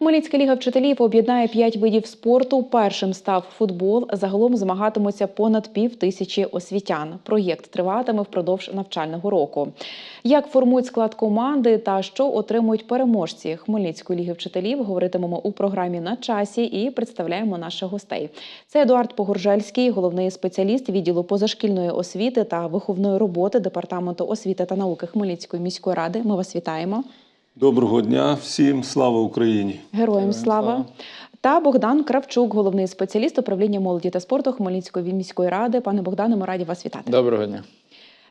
Хмельницька ліга вчителів об'єднає п'ять видів спорту. Першим став футбол. Загалом змагатимуться понад пів тисячі освітян. Проєкт триватиме впродовж навчального року. Як формують склад команди та що отримують переможці Хмельницької ліги вчителів, говоритимемо у програмі на часі і представляємо наших гостей. Це Едуард Погоржельський, головний спеціаліст відділу позашкільної освіти та виховної роботи департаменту освіти та науки Хмельницької міської ради. Ми вас вітаємо. Доброго дня всім, слава Україні! Героям слава. Та Богдан Кравчук, головний спеціаліст управління молоді та спорту Хмельницької міської ради. Пане Богдане, ми раді вас вітати. Доброго дня.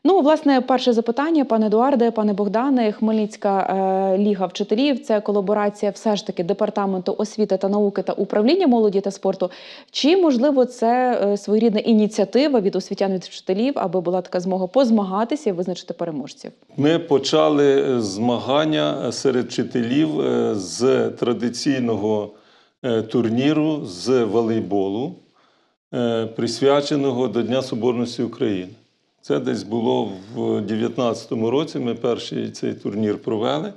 Ну, власне, перше запитання, пане Едуарде, пане Богдане, Хмельницька е, ліга вчителів. Це колаборація все ж таки департаменту освіти та науки та управління молоді та спорту. Чи можливо це е, своєрідна ініціатива від освітян від вчителів, аби була така змога позмагатися і визначити переможців? Ми почали е, змагання серед вчителів е, з традиційного е, турніру з волейболу, присвяченого до Дня Соборності України. Це десь було в 2019 році. Ми перший цей турнір провели.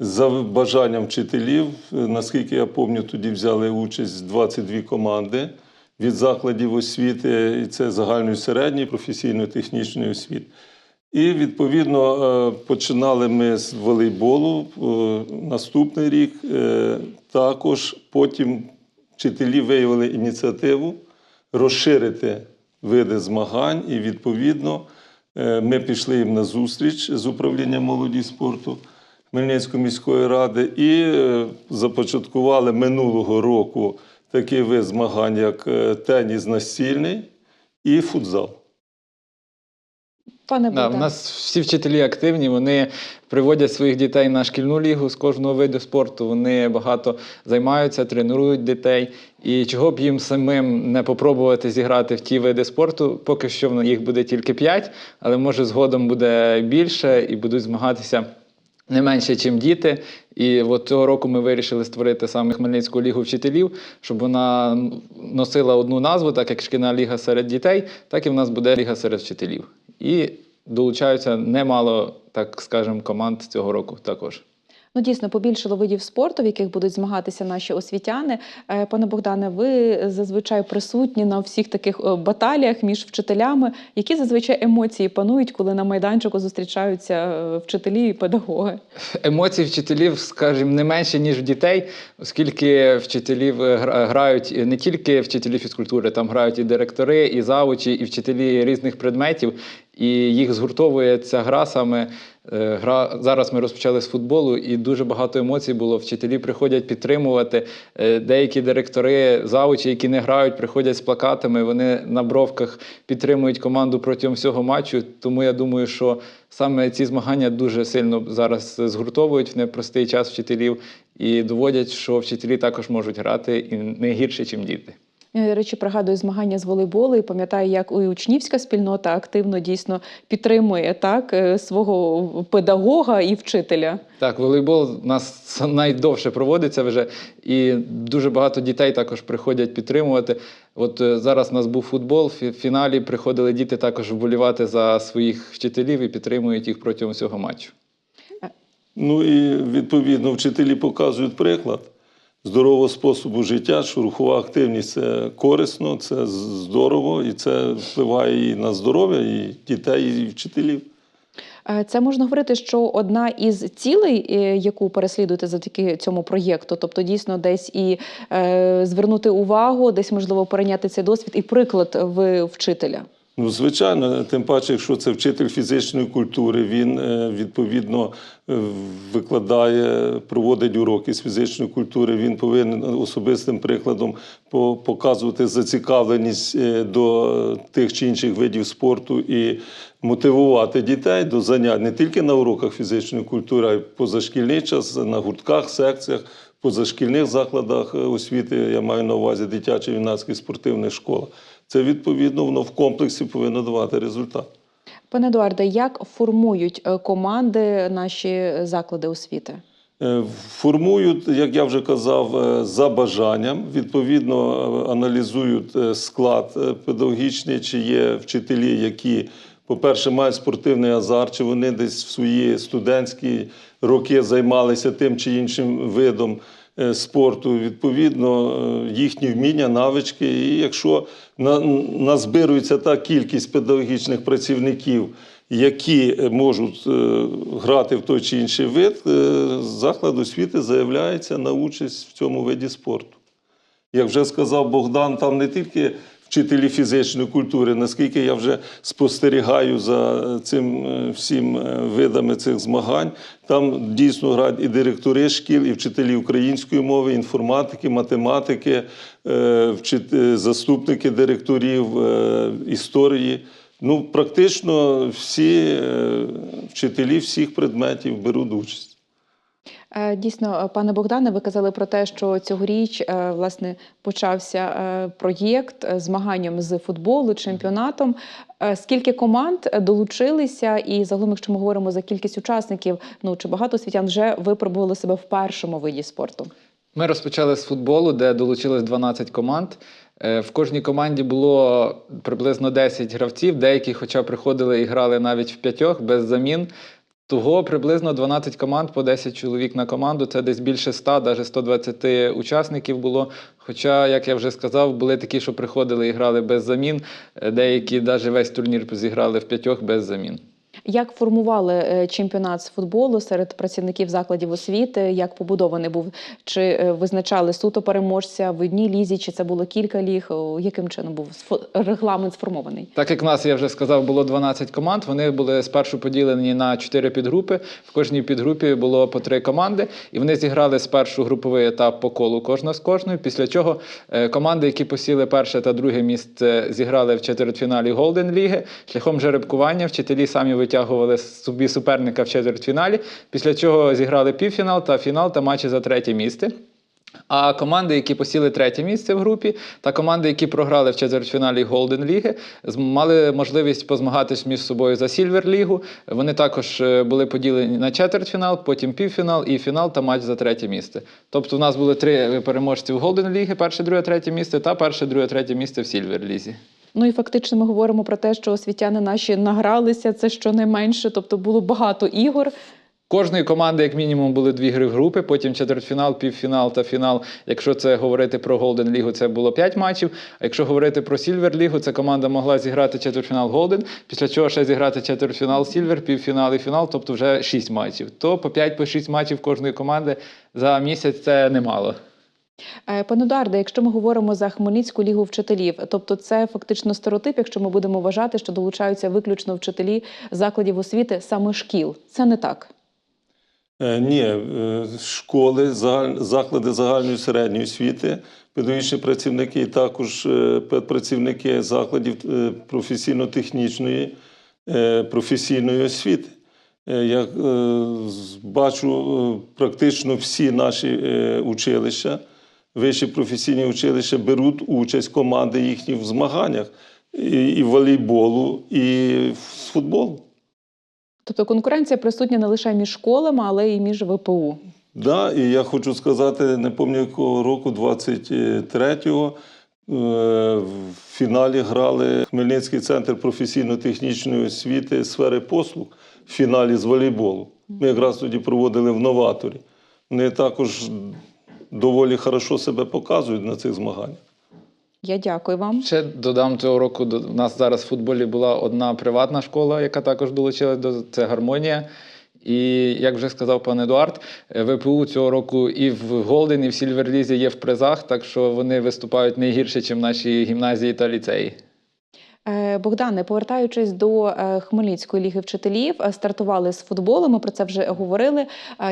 За бажанням вчителів, наскільки я пам'ятаю, тоді взяли участь 22 команди від закладів освіти, і це загальної середньої професійно-технічної освіти. І відповідно е, починали ми з волейболу е, наступний рік. Е, Також потім вчителі виявили ініціативу розширити види змагань, і відповідно е, ми пішли їм на зустріч з управлінням молоді спорту Хмельницької міської ради і е, започаткували минулого року такий вид змагань, як е, теніс настільний і футзал. Пане Да, у нас всі вчителі активні, вони приводять своїх дітей на шкільну лігу з кожного виду спорту. Вони багато займаються, тренують дітей. І чого б їм самим не попробувати зіграти в ті види спорту, поки що їх буде тільки п'ять, але може згодом буде більше і будуть змагатися. Не менше, ніж діти. І от цього року ми вирішили створити саме Хмельницьку лігу вчителів, щоб вона носила одну назву, так як шкільна ліга серед дітей, так і в нас буде ліга серед вчителів. І долучаються немало, так скажемо, команд цього року також. Ну, дійсно, побільшало видів спорту, в яких будуть змагатися наші освітяни. Е, Пане Богдане, ви зазвичай присутні на всіх таких е, баталіях між вчителями. Які зазвичай емоції панують, коли на майданчику зустрічаються е, вчителі і педагоги? Емоцій вчителів, скажімо, не менше, ніж в дітей, оскільки вчителів грають не тільки вчителі фізкультури, там грають і директори, і завучі, і вчителі різних предметів. І їх згуртовує ця гра саме. Е, Гра зараз ми розпочали з футболу, і дуже багато емоцій було. Вчителі приходять підтримувати. Е, Деякі директори, завучі, які не грають, приходять з плакатами. Вони на бровках підтримують команду протягом всього матчу. Тому я думаю, що саме ці змагання дуже сильно зараз згуртовують в непростий час вчителів і доводять, що вчителі також можуть грати і не гірше, ніж діти. Я, до речі, пригадую змагання з волейболу і пам'ятаю, як і учнівська спільнота активно дійсно підтримує так е, свого педагога і вчителя. Так, волейбол у нас найдовше проводиться вже, і дуже багато дітей також приходять підтримувати. От е, зараз у нас був футбол, в фіналі приходили діти також вболівати за своїх вчителів і підтримують їх протягом всього матчу. Ну і відповідно вчителі показують приклад здорового способу життя, що рухова активність це корисно, це здорово, і це впливає і на здоров'я, і дітей, і вчителів. Е, Це можна говорити, що одна із цілей, е, яку переслідуєте завдяки цьому проєкту, тобто дійсно десь і е, звернути увагу, десь можливо перейняти цей досвід і приклад в вчителя. Ну, звичайно, тим паче, якщо це вчитель фізичної культури, він е, відповідно е, викладає, проводить уроки з фізичної культури. Він повинен особистим прикладом по- показувати зацікавленість е, до тих чи інших видів спорту і мотивувати дітей до занять не тільки на уроках фізичної культури, а й позашкільний час на гуртках, секціях. Позашкільних закладах е, освіти я маю на увазі дитячо юнацьких спортивних школах. Це відповідно воно в комплексі повинно давати результат. Пане Едуарде, як формують е, команди наші заклади освіти? Е, Формують, як я вже казав, за бажанням. Відповідно, аналізують склад педагогічний, чи є вчителі, які, по-перше, мають спортивний азарт, чи вони десь в свої студентські роки займалися тим чи іншим видом. е, спорту, відповідно, е, їхні вміння, навички. І якщо на- назбирується та кількість педагогічних працівників, які можуть е, грати в той чи інший вид, заклад освіти заявляється на участь в цьому виді спорту. Як вже сказав Богдан, там не тільки вчителі фізичної культури, наскільки я вже спостерігаю за цим е, всім е, видами цих змагань, там дійсно грають і директори шкіл, і вчителі української мови, інформатики, математики, е, заступники директорів історії. Ну, практично всі вчителі всіх предметів беруть участь. Е, Дійсно, е, пане Богдане, ви казали про те, що цьогоріч е, власне почався проєкт змаганням з футболу, чемпіонатом. Скільки команд долучилися, і загалом, якщо ми говоримо за кількість учасників, ну чи багато освітян вже випробували себе в першому виді спорту? Ми розпочали з футболу, де долучилось 12 команд. В кожній команді було приблизно 10 гравців, деякі, хоча приходили і грали навіть в п'ятьох без замін. Того приблизно 12 команд по 10 чоловік на команду. Це десь більше 100, навіть 120 учасників було. Хоча, як я вже сказав, були такі, що приходили і грали без замін. Е, Деякі навіть весь турнір зіграли в п'ятьох без замін. Як формували е, чемпіонат з футболу серед працівників закладів освіти? Як побудований був? Чи е, визначали суто переможця в одній лізі, чи це було кілька ліг? Яким чином був регламент сформований? Так як в нас, я вже сказав, було 12 команд, вони були спершу поділені на 4 підгрупи. В кожній підгрупі було по 3 команди, і вони зіграли спершу груповий етап по колу кожна з кожною. Після чого е, команди, які посіли перше та друге місце, зіграли в четвертьфіналі Голден Ліги. Шляхом жеребкування вчителі самі витягували собі суперника в четвертьфіналі, після чого зіграли півфінал та фінал та матчі за третє місце. А команди, які посіли третє місце в групі, та команди, які програли в четвертьфіналі Голден Ліги, мали можливість позмагатись між собою за Сільвер Лігу. Вони також е, були поділені на четвертьфінал, потім півфінал і фінал та матч за третє місце. Тобто, у нас були три переможці в Голден Ліги: перше, друге, третє місце та перше, друге, третє місце в Сільвер Лізі. Ну і фактично ми говоримо про те, що освітяни наші награлися. Це щонайменше, тобто було багато ігор. Кожної команди, як мінімум, були дві гри в групи, потім четвертьфінал, півфінал та фінал. Якщо це говорити про Голден Лігу, це було 5 матчів. А якщо говорити про Сільвер Лігу, це команда могла зіграти четвертьфінал Голден, після чого ще зіграти четвертьфінал Сільвер, півфінал і фінал, тобто вже 6 матчів. То по 5 по 6 матчів кожної команди за місяць це немало. Е, Пане Едуарде, якщо ми говоримо за Хмельницьку лігу вчителів, тобто це фактично стереотип, якщо ми будемо вважати, що долучаються виключно вчителі закладів освіти саме шкіл. Це не так. Е, Ні, е, школи, заклади загальної середньої освіти, педагогічні працівники, і також педпрацівники закладів професійно-технічної, професійної освіти. Я бачу практично всі наші училища, вищі професійні училища беруть участь команди їхні в змаганнях і, і в волейболу, і з футболу. Тобто конкуренція присутня не лише між школами, але й між ВПУ. Да, і я хочу сказати, не пам'ятаю якого року, 23-го, е, в фіналі грали Хмельницький центр професійно-технічної освіти сфери послуг в фіналі з волейболу. Ми якраз тоді проводили в новаторі. Вони також доволі хорошо себе показують на цих змаганнях. Я дякую вам. Ще додам цього року. У нас зараз в футболі була одна приватна школа, яка також долучилась до це гармонія. І як вже сказав пан Едуард, е, ВПУ цього року і в Голден, і в Сільверлізі є в призах, так що вони виступають не гірше, ніж наші гімназії та ліцеї. Е, Богдане, повертаючись до е, Хмельницької ліги вчителів, е, стартували з футболу. Ми про це вже говорили.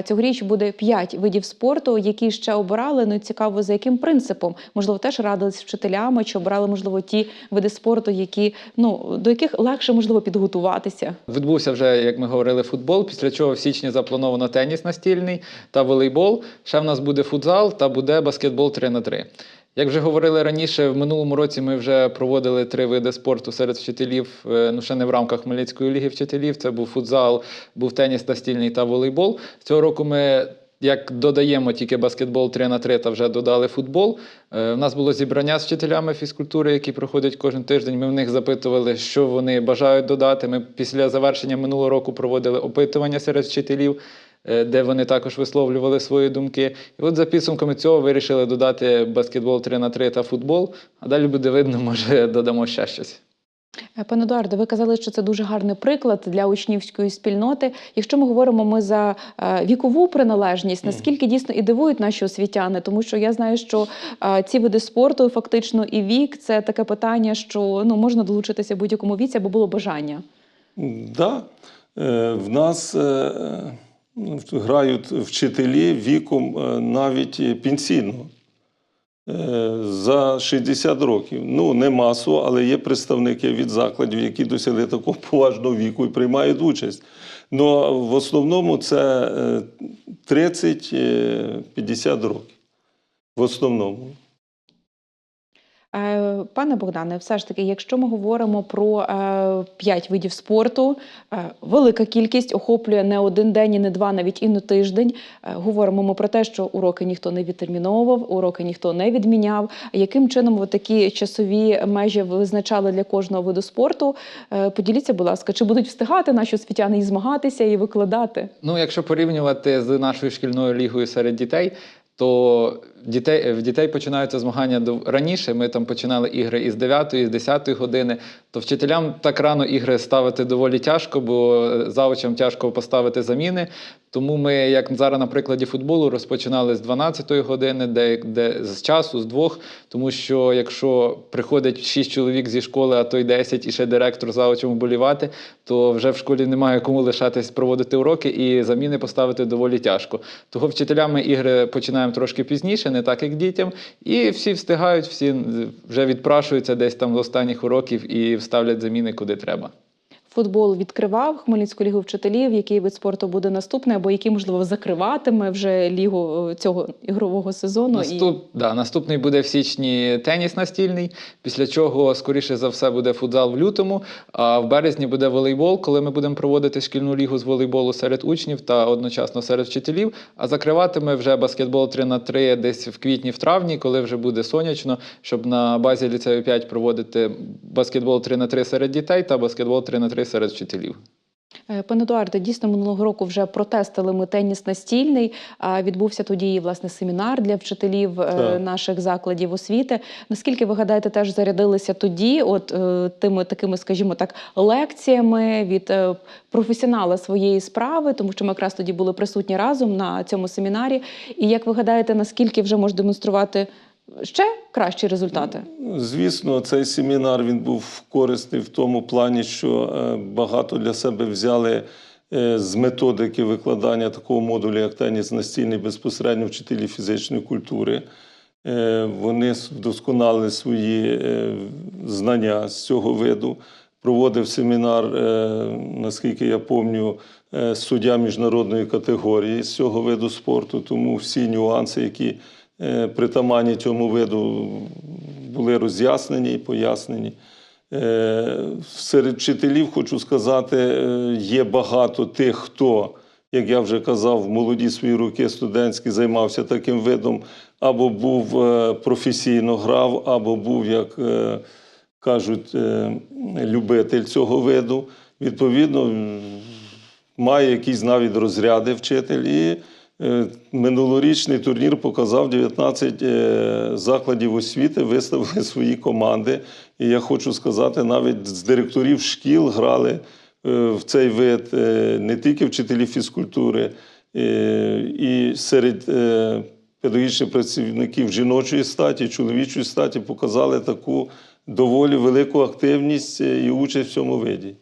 Цьогоріч буде п'ять видів спорту, які ще обирали. Ну цікаво, за яким принципом можливо теж радились вчителями, чи обирали можливо ті види спорту, які ну до яких легше можливо підготуватися. Відбувся вже, як ми говорили, футбол. Після чого в січні заплановано теніс настільний та волейбол. Ще в нас буде футзал та буде баскетбол 3 на 3 Як вже говорили раніше, в минулому році ми вже проводили три види спорту серед вчителів. е, Ну ще не в рамках Хмельницької ліги вчителів. Це був футзал, був теніс настільний та волейбол. Цього року ми. Як додаємо тільки баскетбол 3 на 3 та вже додали футбол. Е, У нас було зібрання з вчителями фізкультури, які проходять кожен тиждень. Ми в них запитували, що вони бажають додати. Ми після завершення минулого року проводили опитування серед вчителів. Е, де вони також висловлювали свої думки. І от за підсумками цього вирішили додати баскетбол 3 на 3 та футбол. А далі буде видно, може додамо ще щось. Е, Пане Едуарде, ви казали, що це дуже гарний приклад для учнівської спільноти. Якщо ми говоримо ми за е, вікову приналежність, наскільки дійсно і дивують наші освітяни, тому що я знаю, що ці види спорту, фактично, і вік це таке питання, що ну можна долучитися в будь-якому віці, аби було бажання. Да. Е, В нас грають вчителі віком е, навіть пенсійного. Е, За 60 років. Ну, не масово, але є представники від закладів, які досягли такого поважного віку і приймають участь. Ну, в основному це е, 30-50 років. В основному. Е, Пане Богдане, все ж таки, якщо ми говоримо про е, п'ять видів спорту, е, велика кількість охоплює не один день, і не два, навіть і не тиждень. Говоримо ми про те, що уроки ніхто не відтерміновував, уроки ніхто не відміняв. Яким чином такі часові межі визначали для кожного виду спорту? Поділіться, будь ласка, чи будуть встигати наші освітяни і змагатися, і викладати? Ну, якщо порівнювати з нашою шкільною лігою серед дітей, то дітей, в дітей починаються змагання до- раніше. Ми там починали ігри із 9, із 10 години. То вчителям так рано ігри ставити доволі тяжко, бо завучам тяжко поставити заміни. Тому ми, як зараз на прикладі футболу, розпочинали з 12 години, де, де з часу, з двох. Тому що якщо приходить 6 чоловік зі школи, а то й 10, і ще директор завучем вболівати, то вже в школі немає кому лишатись проводити уроки, і заміни поставити доволі тяжко. Того вчителями ігри починаємо трошки пізніше, не так як дітям. І всі встигають, всі вже відпрашуються десь там з останніх уроків і вставлять заміни куди треба. Футбол відкривав Хмельницьку лігу вчителів. Який вид спорту буде наступний, або який, можливо, закриватиме вже лігу е, цього ігрового сезону? Наступ, да, наступний буде в січні теніс настільний, після чого, скоріше за все, буде футзал в лютому. А в березні буде волейбол, коли ми будемо проводити шкільну лігу з волейболу серед учнів та одночасно серед вчителів. А закриватиме вже баскетбол 3 на 3 десь в квітні, в травні, коли вже буде сонячно, щоб на базі ліцею 5 проводити баскетбол 3 на 3 серед дітей та баскетбол 3 на 3 серед вчителів. Е, Пане Едуарде, дійсно минулого року вже протестили ми теніс настільний. А Відбувся тоді і власне семінар для вчителів е, Так. наших закладів освіти. Наскільки ви гадаєте, теж зарядилися тоді, от е, тими такими, скажімо так, лекціями від професіонала своєї справи, тому що ми якраз тоді були присутні разом на цьому семінарі. І як ви гадаєте, наскільки вже може демонструвати ще кращі результати? Звісно, цей семінар він був корисний в тому плані, що е, багато для себе взяли е, з методики викладання такого модулю, як теніс настільний безпосередньо вчителі фізичної культури. Е, Вони вдосконалили свої знання з цього виду. Проводив семінар, наскільки я пам'ятаю, суддя міжнародної категорії з цього виду спорту. Тому всі нюанси, які притаманні цьому виду, були роз'яснені і пояснені. Е, Серед вчителів хочу сказати, е, є багато тих, хто, як я вже казав, в молоді свої роки студентські займався таким видом, або був е, професійно грав, або був, як е, кажуть, е, любитель цього виду. Відповідно, має якісь навіть розряди вчитель. І е, минулорічний турнір показав 19 е, закладів освіти, виставили свої команди. І я хочу сказати, навіть з директорів шкіл грали е, в цей вид е, не тільки вчителі фізкультури, е, і серед е, педагогічних працівників жіночої статі, чоловічої статі показали таку доволі велику активність е, і участь в цьому виді.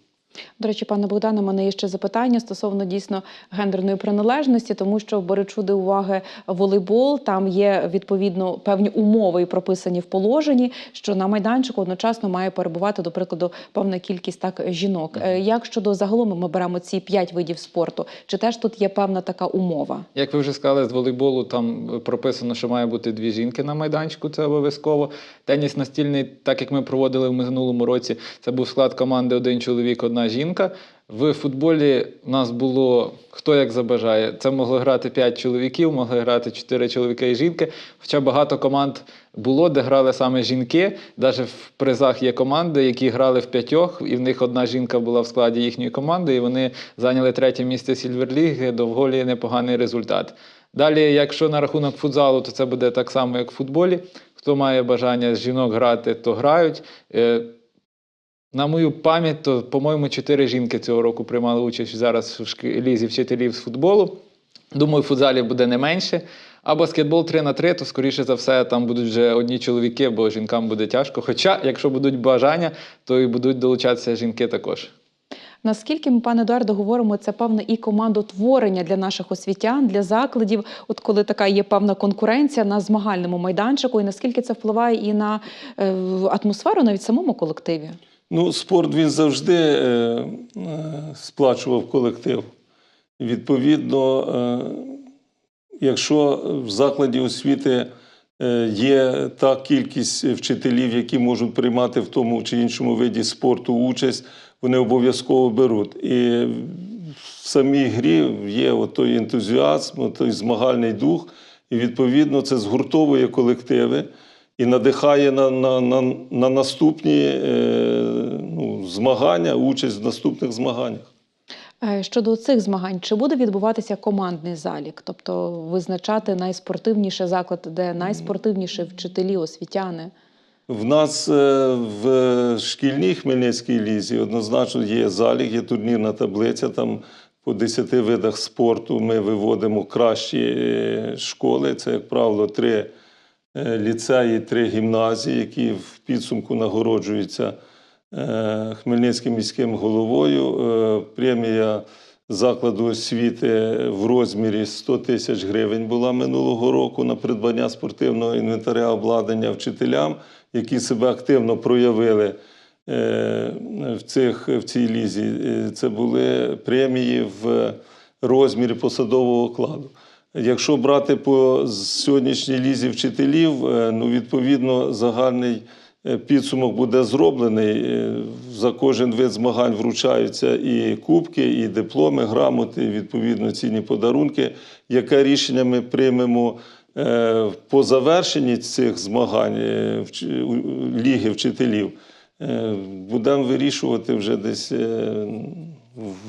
До речі, пане Богдане, у мене є ще запитання стосовно дійсно гендерної приналежності, тому що беручи до уваги волейбол, там є відповідно певні умови і прописані в положенні, що на майданчику одночасно має перебувати, до прикладу, певна кількість так жінок. Е, Як щодо загалом ми беремо ці п'ять видів спорту, чи теж тут є певна така умова? Як ви вже сказали, з волейболу там прописано, що має бути дві жінки на майданчику, це обов'язково. Теніс настільний, так як ми проводили в минулому році, це був склад команди один чоловік, одна жінка. В футболі у нас було хто як забажає. Це могло грати 5 чоловіків, могли грати 4 чоловіка і жінки. Хоча багато команд було, де грали саме жінки. Навіть в призах є команди, які грали в п'ятьох, і в них одна жінка була в складі їхньої команди, і вони зайняли третє місце Сільверліги, доволі непоганий результат. Далі, якщо на рахунок футзалу, то це буде так само, як в футболі. Хто має бажання з жінок грати, то грають. На мою пам'ять, то, по-моєму, чотири жінки цього року приймали участь зараз в шки- лізі вчителів з футболу. Думаю, в футзалі буде не менше. А баскетбол 3 на 3, то скоріше за все там будуть вже одні чоловіки, бо жінкам буде тяжко. Хоча, якщо будуть бажання, то і будуть долучатися жінки також. Наскільки ми, пане Едуардо, говоримо, це певне і командотворення для наших освітян, для закладів, от коли така є певна конкуренція на змагальному майданчику, і наскільки це впливає і на е, атмосферу навіть в самому колективі? Ну, спорт він завжди е, е, сплачував колектив. Відповідно, е, якщо в закладі освіти е, є та кількість вчителів, які можуть приймати в тому чи іншому виді спорту участь, вони обов'язково беруть. І в самій грі є той ентузіазм, той змагальний дух, і відповідно це згуртовує колективи і надихає на, на, на, на наступні е, ну, змагання, участь в наступних змаганнях. Е, Щодо цих змагань, чи буде відбуватися командний залік, тобто визначати найспортивніший заклад, де найспортивніші вчителі, освітяни? В нас е, в шкільній Хмельницькій лізі однозначно є залік, є турнірна таблиця. Там по 10 видах спорту ми виводимо кращі е, школи. Це, як правило, три ліцеї, три гімназії, які в підсумку нагороджуються е, Хмельницьким міським головою. Е, Премія закладу освіти в розмірі 100 тисяч гривень була минулого року на придбання спортивного інвентаря обладнання вчителям, які себе активно проявили е, в, цих, в цій лізі. Е, Це були премії в розмірі посадового окладу. Якщо брати по сьогоднішній лізі вчителів, е, ну відповідно загальний е, підсумок буде зроблений. Е, За кожен вид змагань вручаються і кубки, і дипломи, грамоти, відповідно цінні подарунки. Яке рішення ми приймемо по завершенні цих змагань ліги вчителів, будемо вирішувати вже десь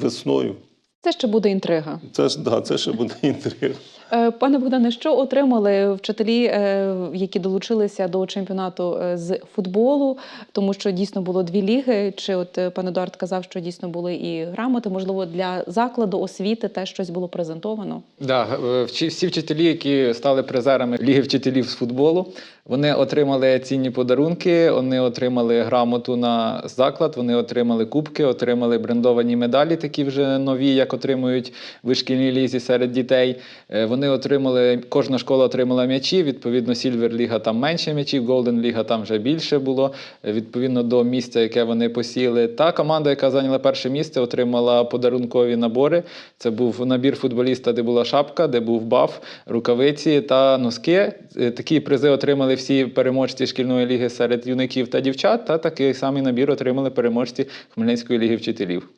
весною. Це ще буде інтрига. Це ж да, це ще буде інтрига. Е, Пане Богдане, що отримали вчителі, е, які долучилися до чемпіонату е, з футболу? Тому що дійсно було дві ліги. Чи от пан Едуард казав, що дійсно були і грамоти? Можливо, для закладу освіти теж щось було презентовано? Да, всі вчителі, які стали призерами Ліги вчителів з футболу, вони отримали цінні подарунки, вони отримали грамоту на заклад, вони отримали кубки, отримали брендовані медалі, такі вже нові, як отримують в вишкільній лізі серед дітей. Е, Вони отримали, кожна школа отримала м'ячі. Відповідно, Сільвер Ліга там менше м'ячів, Голден Ліга там вже більше було. е, Відповідно до місця, яке вони посіли. Та команда, яка зайняла перше місце, отримала подарункові набори. Це був набір футболіста, де була шапка, де був баф, рукавиці та носки. Е, Такі призи отримали всі переможці шкільної ліги серед юнаків та дівчат. Та такий самий набір отримали переможці Хмельницької ліги вчителів.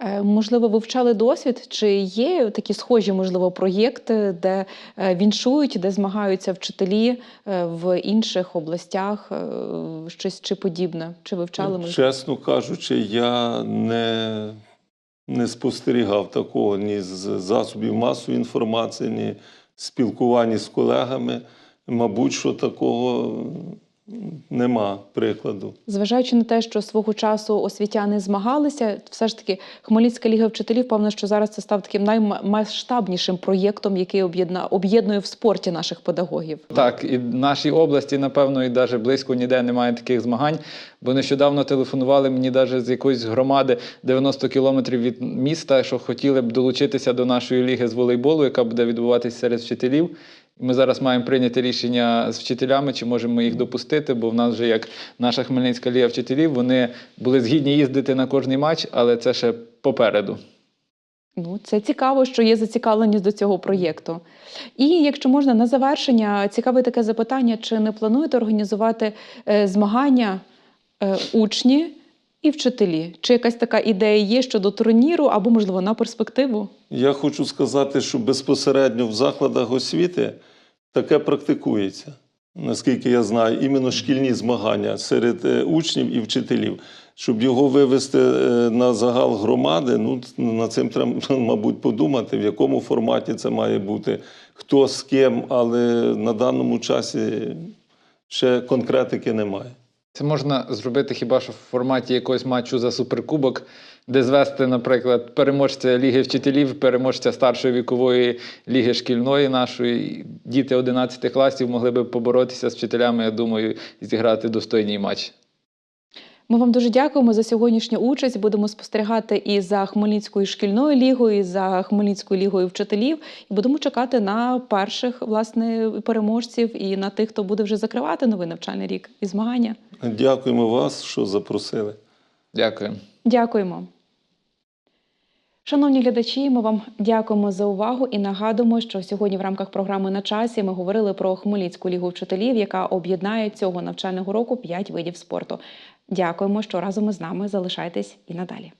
Е, Можливо, вивчали досвід? Чи є такі схожі, можливо, проєкти, де е, віншують, де змагаються вчителі е, в інших областях, щось чи подібне? Чи вивчали ми? Чесно кажучи, я не, не спостерігав такого ні з засобів масової інформації, ні спілкування з колегами. Мабуть, що такого нема прикладу. Зважаючи на те, що свого часу освітяни змагалися, все ж таки Хмельницька ліга вчителів, певно, що зараз це став таким наймасштабнішим проєктом, який об'єдна об'єднує в спорті наших педагогів. Так, і в нашій області, напевно, і навіть близько ніде немає таких змагань. Бо нещодавно телефонували мені навіть з якоїсь громади 90 кілометрів від міста, що хотіли б долучитися до нашої ліги з волейболу, яка буде відбуватися серед вчителів. Ми зараз маємо прийняти рішення з вчителями, чи можемо ми їх допустити, бо в нас вже як наша Хмельницька ліга вчителів, вони були згідні їздити на кожний матч, але це ще попереду. Ну, це цікаво, що є зацікавленість до цього проєкту. І якщо можна на завершення, цікаве таке запитання: чи не плануєте організувати е, змагання е, учні і вчителі. Чи якась така ідея є щодо турніру або, можливо, на перспективу? Я хочу сказати, що безпосередньо в закладах освіти таке практикується. Наскільки я знаю, іменно шкільні змагання серед е, учнів і вчителів. Щоб його вивести е, на загал громади, ну над цим треба, мабуть, подумати, в якому форматі це має бути, хто з ким, але на даному часі ще конкретики немає. Це можна зробити хіба що в форматі якогось матчу за суперкубок, де звести, наприклад, переможця Ліги вчителів, переможця старшої вікової ліги шкільної нашої. Діти 11 класів могли би поборотися з вчителями, я думаю, зіграти достойний матч. Ми вам дуже дякуємо за сьогоднішню участь. Будемо спостерігати і за Хмельницькою шкільною лігою, і за Хмельницькою лігою вчителів. І будемо чекати на перших власне переможців і на тих, хто буде вже закривати новий навчальний рік і змагання. Дякуємо вас, що запросили. Дякую. Дякуємо. Шановні глядачі, ми вам дякуємо за увагу і нагадуємо, що сьогодні в рамках програми на часі ми говорили про Хмельницьку лігу вчителів, яка об'єднає цього навчального року п'ять видів спорту. Дякуємо, що разом із нами залишайтесь і надалі.